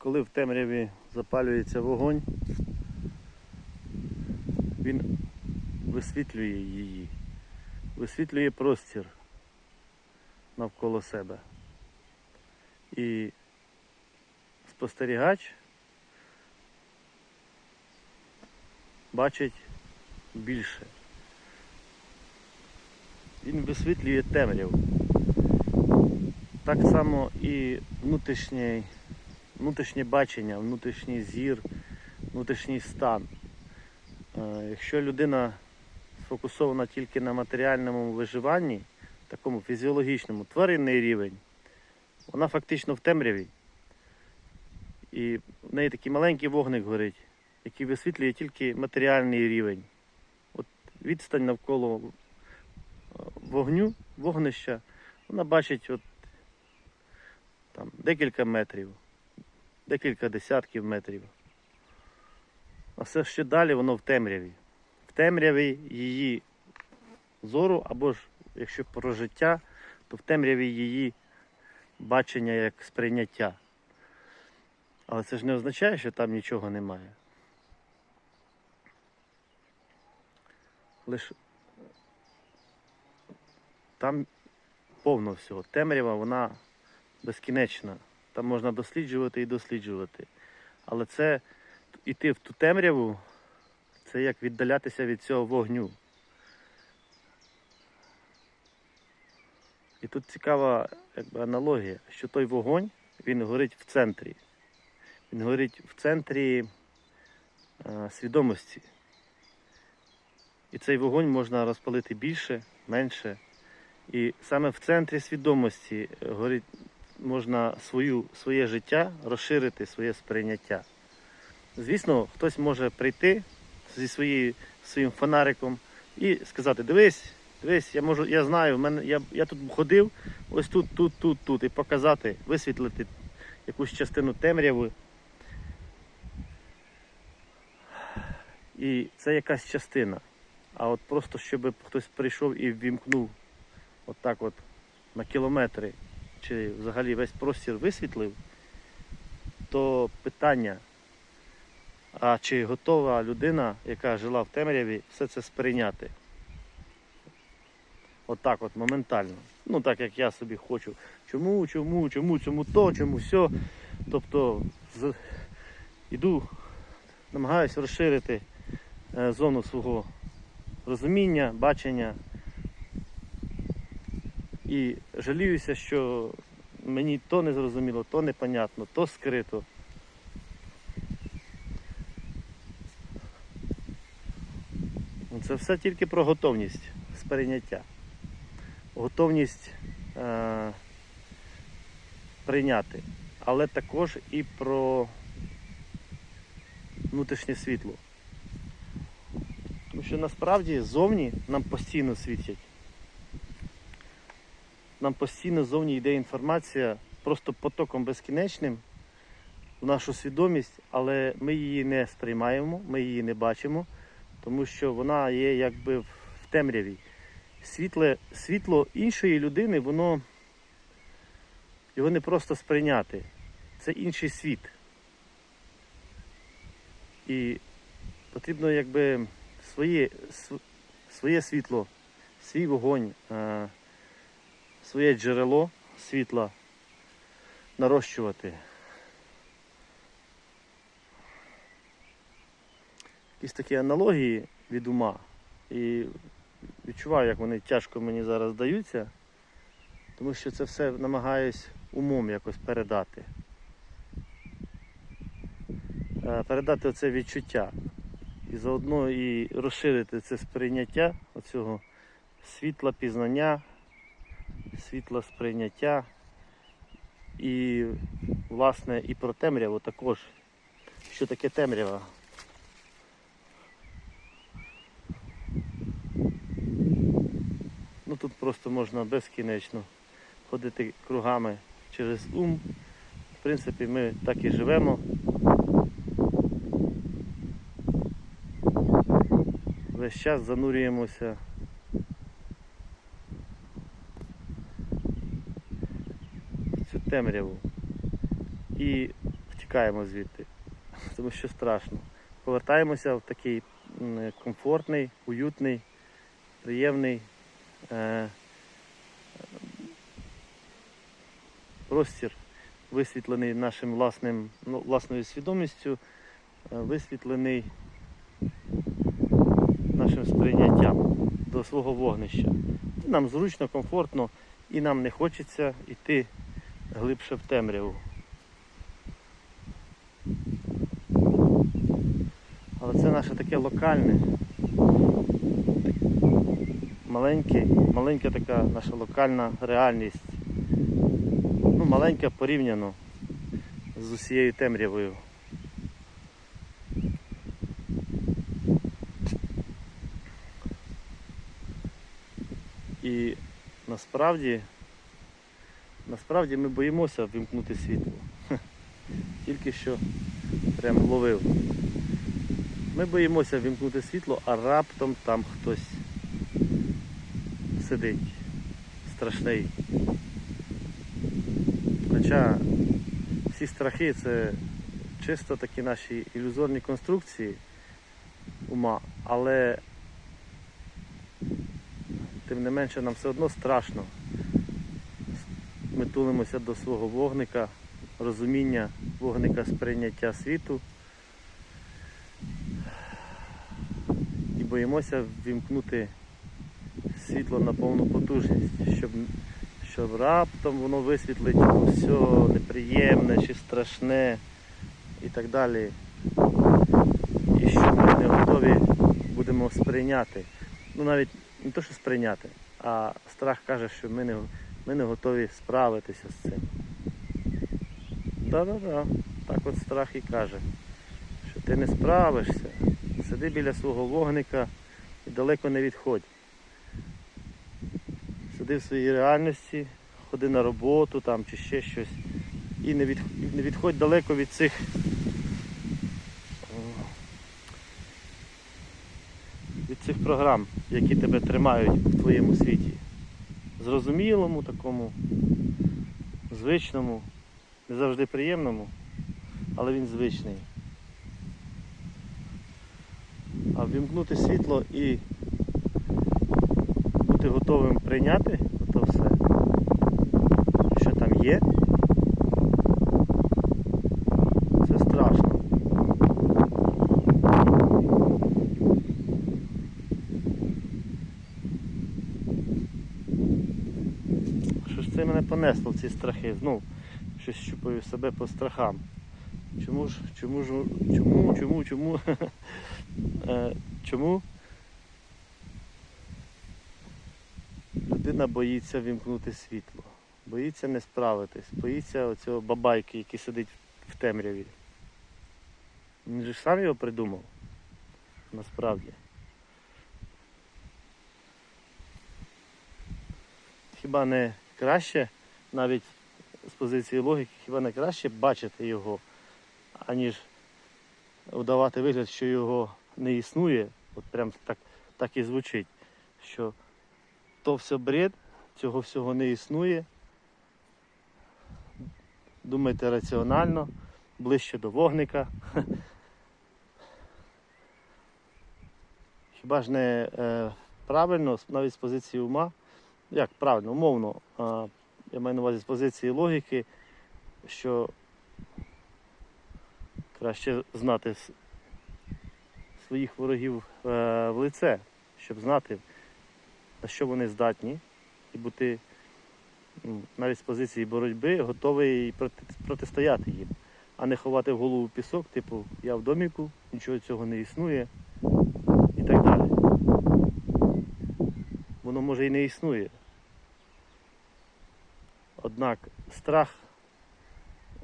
коли в темряві запалюється вогонь, він висвітлює її, висвітлює простір навколо себе. І спостерігач бачить більше. Він висвітлює темряву. Так само і внутрішнє, внутрішнє бачення, внутрішній зір, внутрішній стан. Е, Якщо людина сфокусована тільки на матеріальному виживанні, такому фізіологічному, тваринний рівень, вона фактично в темряві. І в неї такий маленький вогник горить, який висвітлює тільки матеріальний рівень. От відстань навколо е, вогню, вогнища, вона бачить от, там, декілька метрів, декілька десятків метрів. А все ще далі воно в темряві. В темряві її зору, або ж якщо про життя, то в темряві її бачення як сприйняття. Але це ж не означає, що там нічого немає. Лиш там повно всього. Темрява, вона безкінечна. Там можна досліджувати і досліджувати. Але це іти в ту темряву, це як віддалятися від цього вогню. І тут цікава якби, аналогія, що той вогонь він горить в центрі. Він горить в центрі е, свідомості. І цей вогонь можна розпалити більше, менше. І саме в центрі свідомості горить, можна свою, своє життя розширити, своє сприйняття. Звісно, хтось може прийти зі своєю, своїм фонариком і сказати: дивись, дивись, я можу, я знаю, в мене, я, я тут ходив, ось тут, тут, тут, тут, і показати, висвітлити якусь частину темряви. І це якась частина. А от просто щоб хтось прийшов і ввімкнув отак от на кілометри, чи взагалі весь простір висвітлив, то питання, а чи готова людина, яка жила в темряві, все це сприйняти? Отак от моментально. Ну так як я собі хочу. Чому, чому, чому, чому то, чому все. Тобто з... іду, намагаюся розширити е, зону свого розуміння, бачення. І жаліюся, що мені то не зрозуміло, то непонятно, то скрито. Ну, Це все тільки про готовність сприйняття. Готовність е, прийняти, але також і про внутрішнє світло. Тому що насправді зовні нам постійно світять. Нам постійно зовні йде інформація просто потоком безкінечним в нашу свідомість, але ми її не сприймаємо, ми її не бачимо, тому що вона є якби в темряві. Світле, світло іншої людини, воно його не просто сприйняти. Це інший світ. І потрібно якби своє, своє світло, свій вогонь, е, своє джерело світла нарощувати. Якісь такі аналогії від ума. І відчуваю, як вони тяжко мені зараз даються, тому що це все намагаюсь умом якось передати. Е, Передати оце відчуття. І заодно і розширити це сприйняття оцього світла пізнання, світла сприйняття і, власне, і про темряву також. Що таке темрява? Ну тут просто можна безкінечно ходити кругами через ум. В принципі, ми так і живемо. Весь час занурюємося в цю темряву. І втік- тікаємо звідти, тому що страшно. Повертаємося в такий комфортний, уютний, приємний е, простір, висвітлений нашим власним, ну, власною свідомістю, е, висвітлений нашим сприйняттям до свого вогнища. Нам зручно, комфортно і нам не хочеться йти глибше в темряву. Але це наше таке локальне, маленьке, маленька така наша локальна реальність. Ну, маленька порівняно з усією темрявою. І насправді, насправді ми боїмося вимкнути світло. Тільки що прям ловив. Ми боїмося вимкнути світло, а раптом там хтось сидить. Страшний. Хоча всі страхи це чисто такі наші ілюзорні конструкції ума, але тим не менше нам все одно страшно. Ми тулимося до свого вогника, розуміння вогника сприйняття світу і боїмося ввімкнути світло на повну потужність, щоб, щоб раптом воно висвітлить все неприємне чи страшне і так далі. І що ми не готові будемо сприйняти. Ну навіть не то, що сприйняти, а страх каже, що ми не, ми не готові справитися з цим. Да-да-да, так от страх і каже, що ти не справишся. Сиди біля свого вогника і далеко не відходь. Сиди в своїй реальності, ходи на роботу там чи ще щось. І не, від, не відходь далеко від цих від цих програм, які тебе тримають в твоєму світі. Зрозумілому, такому, звичному, не завжди приємному, але він звичний. А ввімкнути світло і бути готовим прийняти то все, що там є, це страшно. Що ж це мене понесло ці страхи? Знов щось щупаю себе по страхам. Чому ж, чому ж, чому, чому, чому? Е, Чому? Людина боїться вімкнути світло, боїться не справитись, боїться оцього бабайки, який сидить в темряві. Він же сам його придумав. Насправді. Хіба не краще, навіть з позиції логіки, хіба не краще бачити його, аніж вдавати вигляд, що його не існує, от прям так, так і звучить, що то все бред, цього всього не існує. Думайте раціонально, ближче до вогника. Хіба ж не е, правильно, навіть з позиції ума, як правильно, умовно, е, я маю на увазі з позиції логіки, що краще знати своїх ворогів е, в лице, щоб знати, на що вони здатні, і бути навіть з позиції боротьби готовий протистояти їм, а не ховати в голову пісок, типу я в доміку, нічого цього не існує і так далі. Воно може і не існує. Однак страх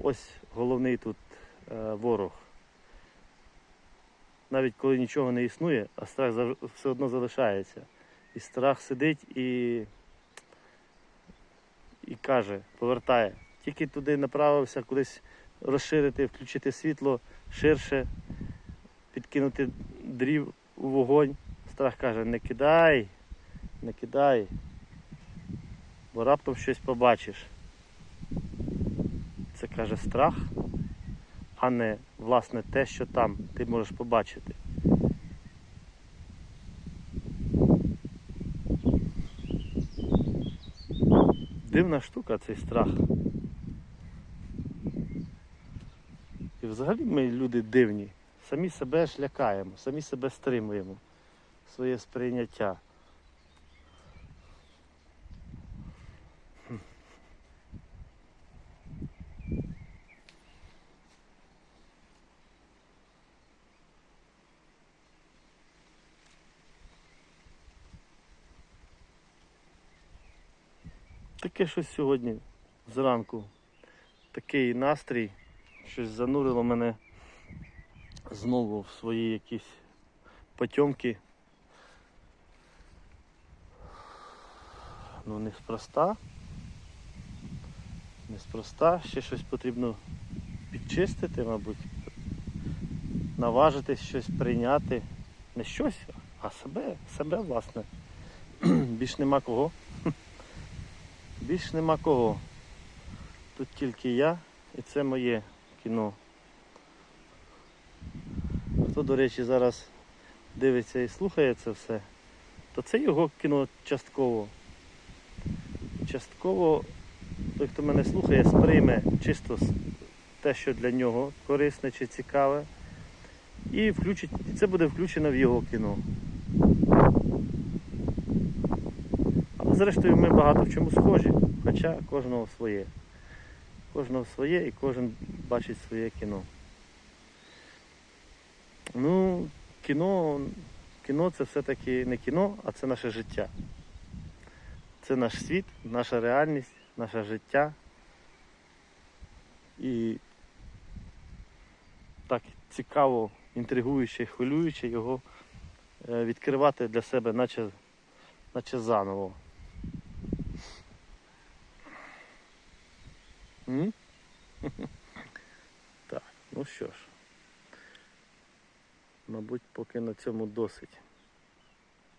ось головний тут е, ворог. Навіть коли нічого не існує, а страх все одно залишається. І страх сидить і, і каже, повертає. Тільки туди направився кудись розширити, включити світло ширше, підкинути дрів у вогонь. Страх каже, не кидай, не кидай, бо раптом щось побачиш. Це каже страх. а не власне те, що там ти можеш побачити. Дивна штука цей страх. І взагалі ми люди дивні. Самі себе ж лякаємо, самі себе стримуємо, своє сприйняття. Таке щось сьогодні зранку. Такий настрій, щось занурило мене знову в свої якісь потьомки. Ну, неспроста. Неспроста, ще щось потрібно підчистити, мабуть. Наважитись щось прийняти. Не щось, а себе, себе, власне. Більш нема кого. Більш нема кого. Тут тільки я і це моє кіно. Хто, до речі, зараз дивиться і слухає це все, то це його кіно частково. Частково той, хто мене слухає, сприйме чисто те, що для нього корисне чи цікаве, і включить, це буде включено в його кіно. Зрештою ми багато в чому схожі, хоча кожного своє. Кожного своє і кожен бачить своє кіно. Ну, кіно, кіно це все-таки не кіно, а це наше життя. Це наш світ, наша реальність, наше життя. І так цікаво, інтригуюче, хвилююче його е, відкривати для себе, наче, наче заново. Так, ну що ж. Мабуть, поки на цьому досить.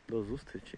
До зустрічі.